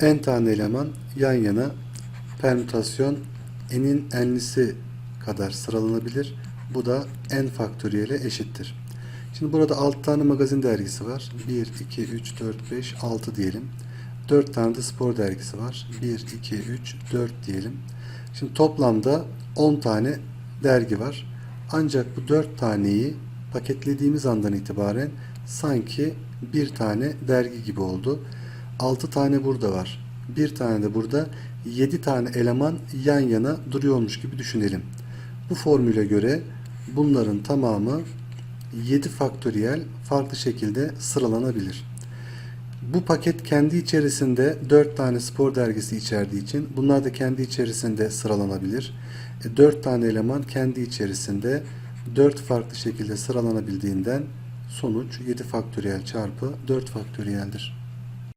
n tane eleman yan yana permütasyon n'in n'lisi kadar sıralanabilir. Bu da n faktöriyele eşittir. Şimdi burada 6 tane magazin dergisi var. 1, 2, 3, 4, 5, 6 diyelim. 4 tane de spor dergisi var. 1, 2, 3, 4 diyelim. Şimdi toplamda 10 tane dergi var. Ancak bu 4 taneyi paketlediğimiz andan itibaren sanki bir tane dergi gibi oldu. 6 tane burada var. Bir tane de burada 7 tane eleman yan yana duruyormuş gibi düşünelim. Bu formüle göre bunların tamamı 7 faktöriyel farklı şekilde sıralanabilir. Bu paket kendi içerisinde 4 tane spor dergisi içerdiği için bunlar da kendi içerisinde sıralanabilir. 4 tane eleman kendi içerisinde 4 farklı şekilde sıralanabildiğinden sonuç 7 faktöriyel çarpı 4 faktöriyeldir.